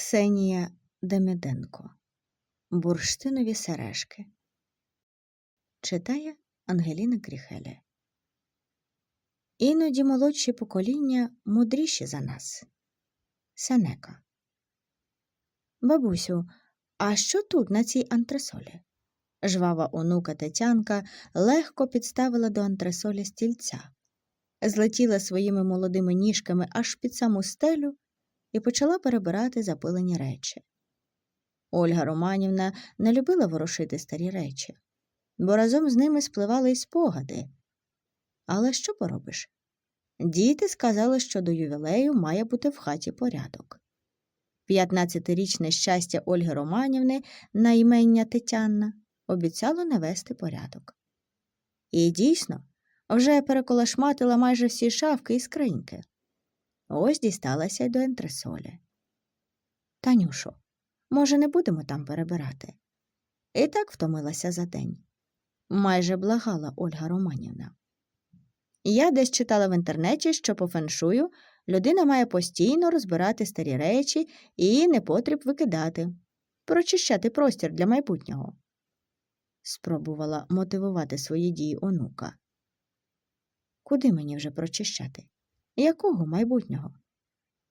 Ксенія Демиденко. Бурштинові сережки. Читає Ангеліна Кріхеля Іноді молодші покоління мудріші за нас. Сенека. Бабусю, а що тут на цій антресолі? Жвава онука Тетянка легко підставила до антресолі стільця, злетіла своїми молодими ніжками аж під саму стелю і почала перебирати запилені речі. Ольга Романівна не любила ворушити старі речі, бо разом з ними спливали й спогади. Але що поробиш? Діти сказали, що до ювілею має бути в хаті порядок. П'ятнадцятирічне щастя Ольги Романівни на імення Тетянна обіцяло навести порядок. І дійсно, вже переколашматила майже всі шафки і скриньки. Ось дісталася й до ентресолі. Танюшо, може, не будемо там перебирати? І так втомилася за день. Майже благала Ольга Романівна. Я десь читала в інтернеті, що по феншую людина має постійно розбирати старі речі і непотріб викидати, прочищати простір для майбутнього. Спробувала мотивувати свої дії онука. Куди мені вже прочищати? Якого майбутнього?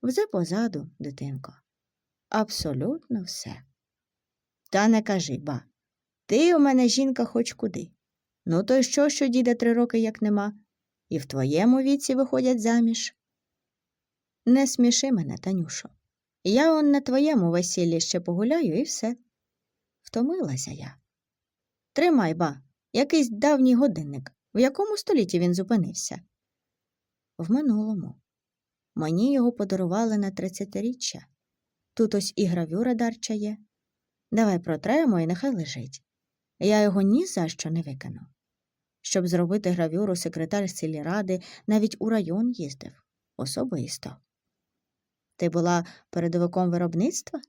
Вже позаду, дитинко. Абсолютно все. Та не кажи, ба. Ти у мене жінка хоч куди. Ну, то й що, що діда три роки як нема, і в твоєму віці виходять заміж. Не сміши мене, Танюшо. Я он на твоєму весіллі ще погуляю і все. Втомилася я. Тримай, ба, якийсь давній годинник. В якому столітті він зупинився? В минулому. Мені його подарували на тридцятиріччя. Тут ось і гравюра дарча є. Давай протремо і нехай лежить. Я його ні за що не викину. Щоб зробити гравюру, секретар сільради навіть у район їздив особисто. Ти була передовиком виробництва?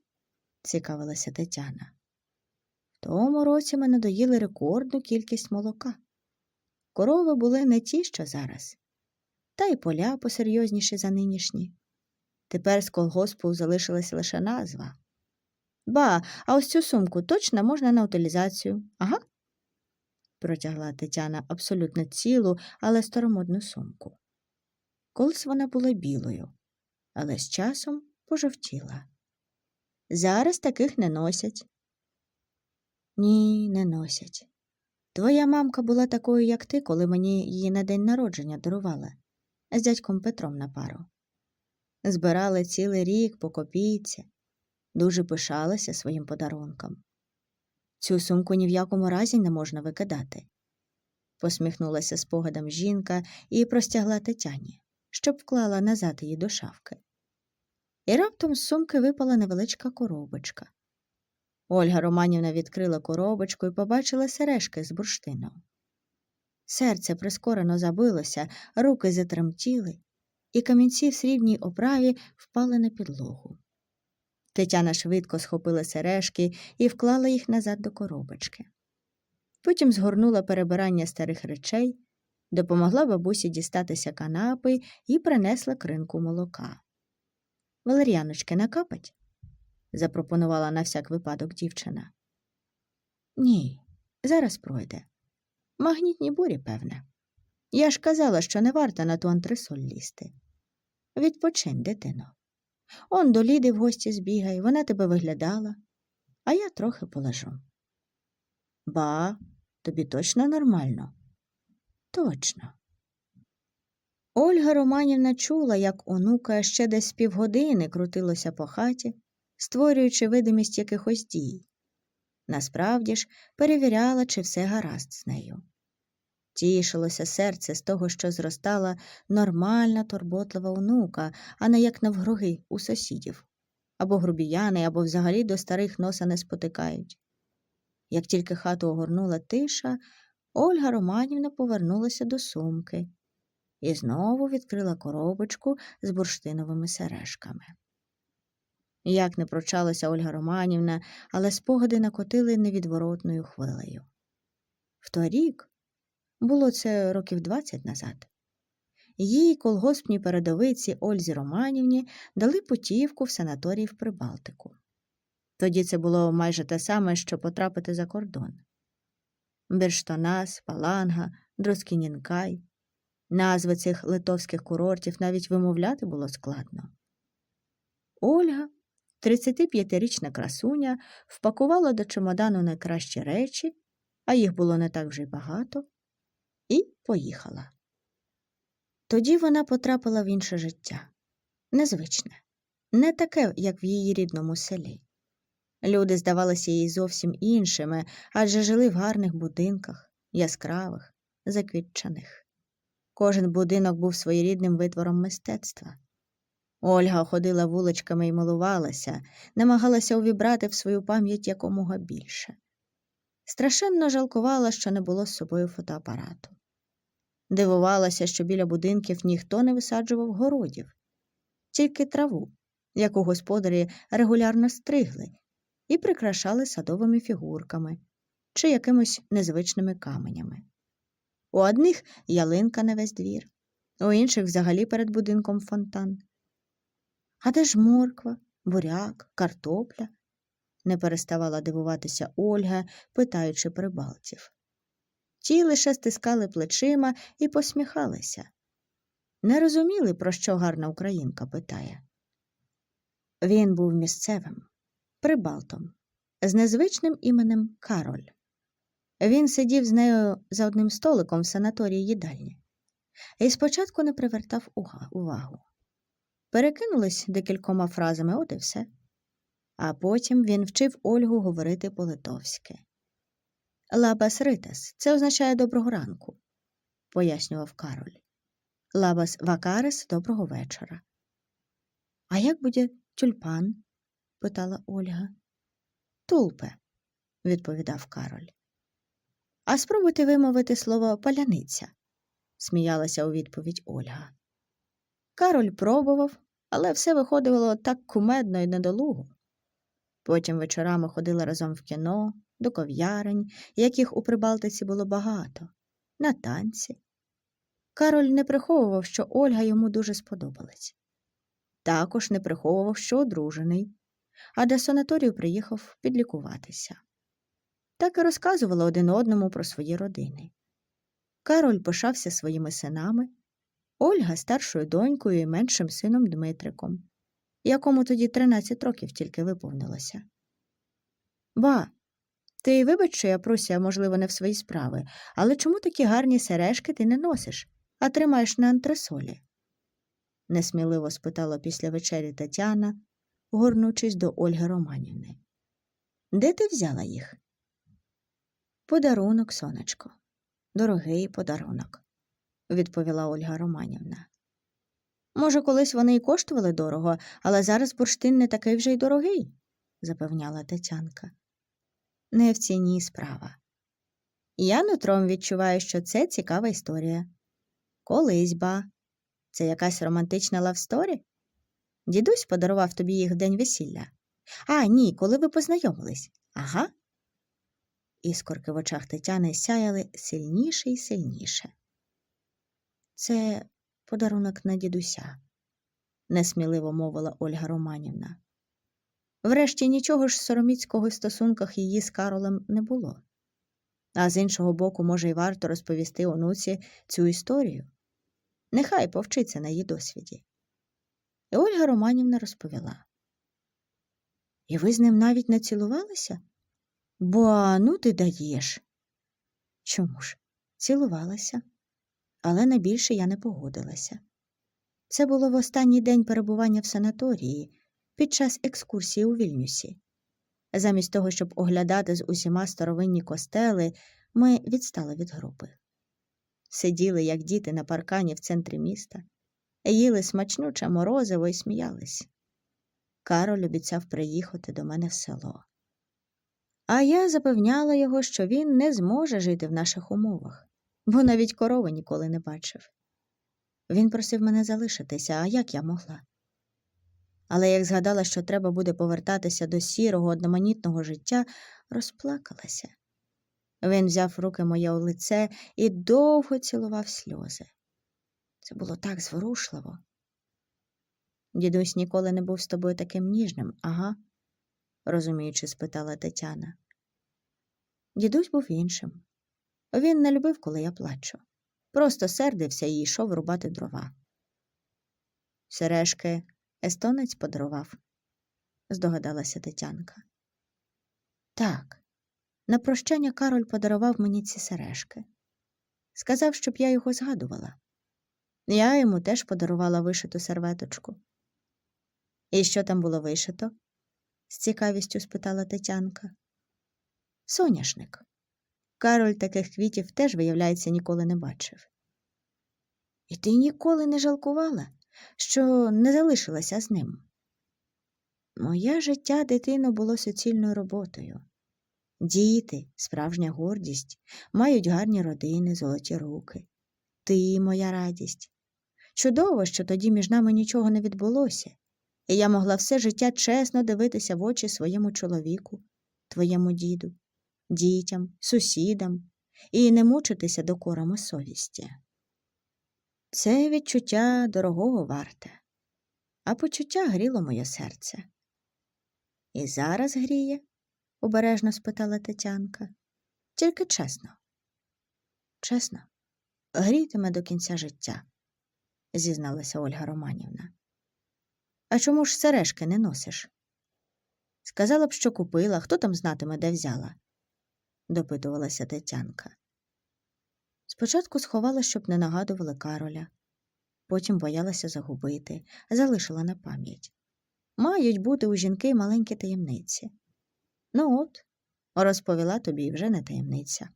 цікавилася Тетяна. В тому році ми надоїли рекордну кількість молока. Корови були не ті, що зараз, та й поля посерйозніші за нинішні. Тепер з колгоспу залишилась лише назва. Ба, а ось цю сумку точно можна на утилізацію, ага? протягла Тетяна абсолютно цілу, але старомодну сумку. Колись вона була білою, але з часом пожовтіла. Зараз таких не носять. Ні, не носять. Твоя мамка була такою, як ти, коли мені її на день народження дарувала з дядьком Петром на пару. Збирали цілий рік по копійці, дуже пишалася своїм подарунком. Цю сумку ні в якому разі не можна викидати. Посміхнулася спогадом жінка і простягла Тетяні, щоб вклала назад її до шафки. І раптом з сумки випала невеличка коробочка. Ольга Романівна відкрила коробочку і побачила сережки з бурштином. Серце прискорено забилося, руки затремтіли, і камінці в срібній оправі впали на підлогу. Тетяна швидко схопила сережки і вклала їх назад до коробочки. Потім згорнула перебирання старих речей, допомогла бабусі дістатися канапи і принесла кринку молока. Валер'яночки накапать? запропонувала на всяк випадок дівчина. Ні, зараз пройде. Магнітні бурі, певне. Я ж казала, що не варто на ту антресоль лізти. Відпочинь, дитино. Он до Ліди в гості збігай, вона тебе виглядала, а я трохи полежу. Ба, тобі точно нормально? Точно. Ольга Романівна чула, як онука ще десь півгодини крутилося по хаті, створюючи видимість якихось дій. Насправді ж перевіряла, чи все гаразд з нею. Тішилося серце з того, що зростала нормальна турботлива онука, а не як навгруги у сусідів. Або грубіяни, або взагалі до старих носа не спотикають. Як тільки хату огорнула тиша, Ольга Романівна повернулася до сумки і знову відкрила коробочку з бурштиновими сережками. Як не прочалася Ольга Романівна, але спогади накотили невідворотною хвилею. Вторік було це років двадцять назад. їй колгоспній передовиці Ользі Романівні дали путівку в санаторій в Прибалтику. Тоді це було майже те саме, що потрапити за кордон. Берштонас, Паланга, Дроскінінкай. Назви цих литовських курортів навіть вимовляти було складно. Ольга, 35-річна красуня, впакувала до чемодану найкращі речі, а їх було не так вже й багато, і поїхала. Тоді вона потрапила в інше життя незвичне, не таке, як в її рідному селі. Люди здавалися їй зовсім іншими, адже жили в гарних будинках, яскравих, заквітчаних. Кожен будинок був своєрідним витвором мистецтва. Ольга ходила вуличками і милувалася, намагалася увібрати в свою пам'ять якомога більше. Страшенно жалкувала, що не було з собою фотоапарату. Дивувалася, що біля будинків ніхто не висаджував городів, тільки траву, яку господарі регулярно стригли, і прикрашали садовими фігурками чи якимось незвичними каменями. У одних ялинка на весь двір, у інших взагалі перед будинком фонтан. А де ж морква, буряк, картопля? не переставала дивуватися Ольга, питаючи прибалтів. Ті лише стискали плечима і посміхалися. Не розуміли, про що гарна українка питає. Він був місцевим, прибалтом, з незвичним іменем Кароль. Він сидів з нею за одним столиком в санаторії їдальні і спочатку не привертав увагу. Перекинулись декількома фразами, от і все. А потім він вчив Ольгу говорити по-литовськи. Лабас ритас це означає доброго ранку, пояснював Кароль. Лабас вакарес доброго вечора. А як буде тюльпан? питала Ольга. Тулпе, відповідав Кароль. А спробуйте вимовити слово паляниця, сміялася у відповідь Ольга. Кароль пробував, але все виходило так кумедно і недолуго. Потім вечорами ходили разом в кіно, до ков'ярень, яких у Прибалтиці було багато, на танці. Кароль не приховував, що Ольга йому дуже сподобалась. Також не приховував, що одружений, а до санаторію приїхав підлікуватися. Так і розказували один одному про свої родини. Кароль пишався своїми синами, Ольга старшою донькою і меншим сином Дмитриком, якому тоді 13 років тільки виповнилося. Ба, ти вибач, що я пруся, можливо, не в свої справи, але чому такі гарні сережки ти не носиш, а тримаєш на антресолі? несміливо спитала після вечері Тетяна, горнучись до Ольги Романівни. Де ти взяла їх? Подарунок, сонечко. Дорогий подарунок, відповіла Ольга Романівна. Може, колись вони й коштували дорого, але зараз бурштин не такий вже й дорогий, запевняла Тетянка. Не в ціні справа. Я нутром відчуваю, що це цікава історія. Колись ба. Це якась романтична лавсторі? Дідусь подарував тобі їх в день весілля. А, ні, коли ви познайомились. Ага. Іскорки в очах Тетяни сяяли сильніше і сильніше. Це подарунок на дідуся, несміливо мовила Ольга Романівна. Врешті нічого ж сороміцького в стосунках її з Каролем не було. А з іншого боку, може, й варто розповісти онуці цю історію. Нехай повчиться на її досвіді. І Ольга Романівна розповіла. І ви з ним навіть не цілувалися? Бо ну ти даєш. Чому ж? Цілувалася, але на більше я не погодилася. Це було в останній день перебування в санаторії під час екскурсії у Вільнюсі. Замість того, щоб оглядати з усіма старовинні костели, ми відстали від групи. Сиділи, як діти, на паркані в центрі міста, їли смачнюче морозиво і сміялись. Кароль обіцяв приїхати до мене в село. А я запевняла його, що він не зможе жити в наших умовах, бо навіть корови ніколи не бачив. Він просив мене залишитися, а як я могла? Але як згадала, що треба буде повертатися до сірого, одноманітного життя, розплакалася. Він взяв руки моє у лице і довго цілував сльози. Це було так зворушливо. Дідусь ніколи не був з тобою таким ніжним, ага? розуміючи, спитала Тетяна. Дідусь був іншим. Він не любив, коли я плачу. Просто сердився і йшов рубати дрова. Сережки естонець подарував, здогадалася Тетянка. Так, на прощання Кароль подарував мені ці сережки. Сказав, щоб я його згадувала. Я йому теж подарувала вишиту серветочку. І що там було вишито? з цікавістю спитала Тетянка. Соняшник. Кароль таких квітів теж, виявляється, ніколи не бачив. І ти ніколи не жалкувала, що не залишилася з ним. Моє життя, дитино, було суцільною роботою. Діти, справжня гордість, мають гарні родини, золоті руки. Ти моя радість. Чудово, що тоді між нами нічого не відбулося, і я могла все життя чесно дивитися в очі своєму чоловіку, твоєму діду, дітям, сусідам і не мучитися докорами совісті. Це відчуття дорогого варте, а почуття гріло моє серце. І зараз гріє? обережно спитала Тетянка. Тільки чесно. Чесно, грітиме до кінця життя, зізналася Ольга Романівна. А чому ж сережки не носиш? Сказала б, що купила, хто там знатиме, де взяла, допитувалася Тетянка. Спочатку сховала, щоб не нагадували Кароля, потім боялася загубити, залишила на пам'ять. Мають бути у жінки маленькі таємниці. Ну от, розповіла тобі вже не таємниця.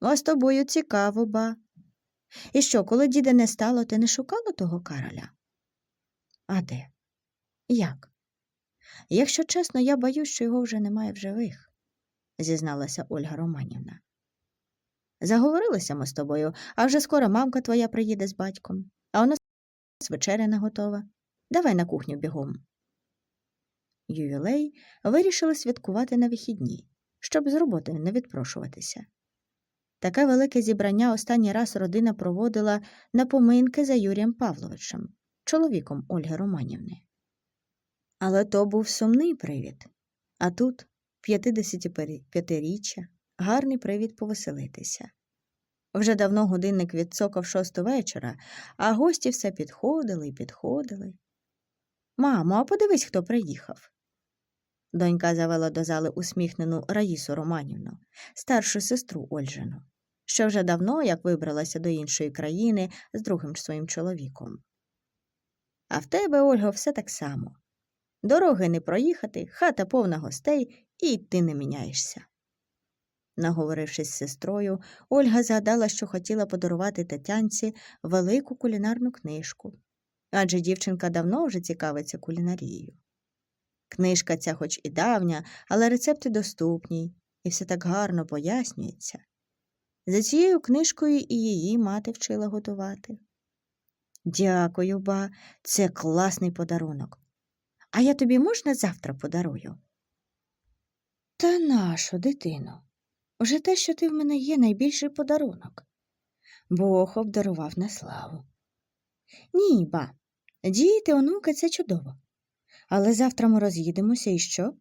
А з тобою цікаво, ба. І що, коли діда не стало, ти не шукала того Кароля? А де? Як? Якщо чесно, я боюсь, що його вже немає в живих, зізналася Ольга Романівна. Заговорилися ми з тобою, а вже скоро мамка твоя приїде з батьком, а у нас вечеря не готова. Давай на кухню бігом. Ювілей вирішили святкувати на вихідні, щоб з роботи не відпрошуватися. Таке велике зібрання останній раз родина проводила на поминки за Юрієм Павловичем, чоловіком Ольги Романівни. Але то був сумний привід, а тут 55-річчя, гарний привід повеселитися. Вже давно годинник відцокав шосту вечора, а гості все підходили і підходили. Мамо, а подивись, хто приїхав. Донька завела до зали усміхнену Раїсу Романівну, старшу сестру Ольжину, що вже давно як вибралася до іншої країни з другим своїм чоловіком. А в тебе, Ольго, все так само. Дороги не проїхати, хата повна гостей, і ти не міняєшся. Наговорившись з сестрою, Ольга згадала, що хотіла подарувати Тетянці велику кулінарну книжку, адже дівчинка давно вже цікавиться кулінарією. Книжка ця хоч і давня, але рецепти доступні, і все так гарно пояснюється. За цією книжкою і її мати вчила готувати. Дякую, ба, це класний подарунок. А я тобі можна завтра подарую? Та нащо, дитино? Уже те, що ти в мене є найбільший подарунок. Бог обдарував на славу. Ні, ба, діти, онука це чудово. Але завтра ми роз'їдемося і що?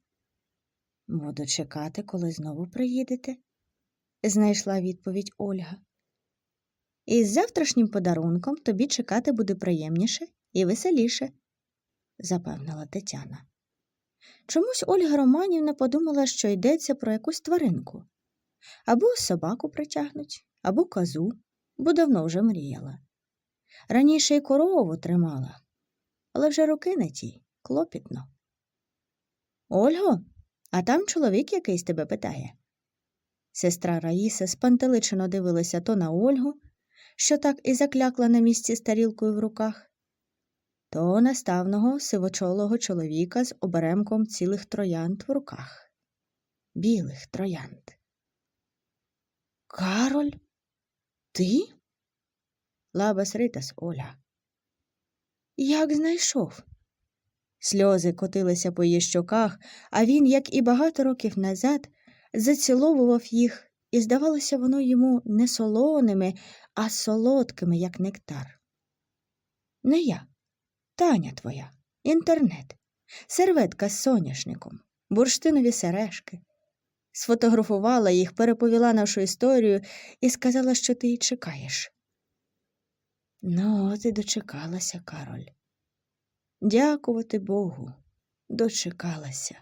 Буду чекати, коли знову приїдете, знайшла відповідь Ольга. Із завтрашнім подарунком тобі чекати буде приємніше і веселіше, запевнила Тетяна. Чомусь Ольга Романівна подумала, що йдеться про якусь тваринку або собаку притягнуть, або козу, бо давно вже мріяла. Раніше й корову тримала, але вже роки не ті, клопітно. Ольго, а там чоловік якийсь тебе питає. Сестра Раїса спантеличено дивилася то на Ольгу, що так і заклякла на місці з тарілкою в руках, то наставного сивочолого чоловіка з оберемком цілих троянд в руках. Білих троянд. Кароль? Ти? Лабас Ритас Оля. Як знайшов? Сльози котилися по її щоках, а він, як і багато років назад, заціловував їх і здавалося воно йому не солоними, а солодкими, як нектар. Не я, Таня твоя, інтернет, серветка з соняшником, бурштинові сережки. Сфотографувала їх, переповіла нашу історію і сказала, що ти її чекаєш. Ну, от і дочекалася, Кароль. Дякувати Богу, дочекалася.